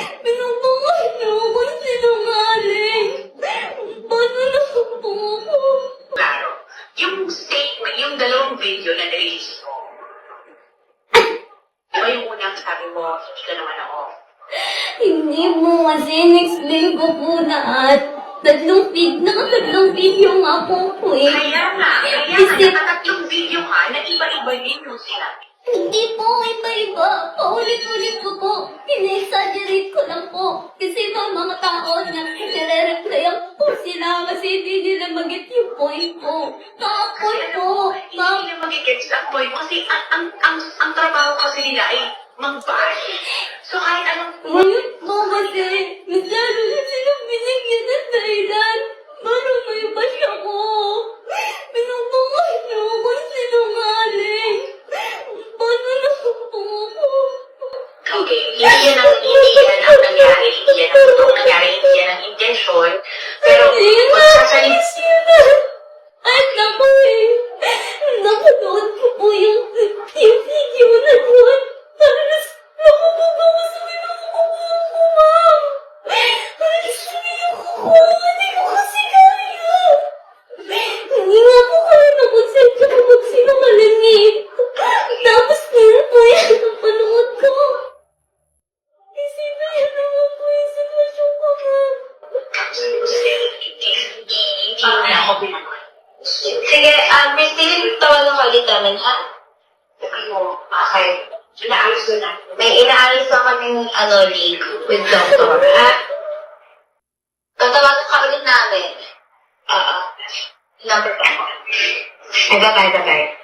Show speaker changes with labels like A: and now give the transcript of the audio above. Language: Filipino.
A: Pinubuhay niyo ako sinungaling. Paano na po ako?
B: Claro. Yung statement, yung dalawang video na ko. Diba yung unang sabi mo, hindi ka naman ako.
A: Hindi mo kasi in-explain ko po lahat. Tatlong feed, nakatatlong video nga po po eh.
B: Kaya nga, kaya nga,
A: Kasi-
B: nakatatlong video ka na iba-iba din yung sinabi.
A: Hindi po, iba-iba. Paulit-ulit po. Ina-exaggerate ko lang po. Kasi may mga tao na nire-replyan po sila kasi hindi nila mag-get yung point ko. Kapoy po.
B: Hindi
A: Ma'am,
B: nila magigets ang point kasi ang, ang, ang, ang trabaho kasi nila ay mag-bash. So kahit anong
A: ngayon po kasi, masyado na silang binigyan ng dahilan. Paano may bash ako? Pinubuhay niyo ako sinungaling. Paano na po ako?
B: Okay, hindi yan ang, hindi yan ang nangyari, magsasalit,
A: Ay, naku eh. Napanood ko po yung, yung video na yun. Tapos, nakababa ko sa pinakakuha ko, ma'am. Ay, sumiyak ko. Hindi ko kasi kaya. Hindi nga po kaya nakonsensya ko magsinungaling eh. Tapos, yun po yan ko. Kasi na yan naman po yung sitwasyon ko, ma'am.
B: Ako pinanood.
C: Sige, um, Christine, tawagan ka ulit namin, ha?
B: Ano, okay, inaalis ko na.
C: May inaalis na kaming, ano, league with doctor, ha? Tatawagan ka ulit namin.
B: Oo.
C: Number pa ko.
B: Ay, bye-bye, bye-bye.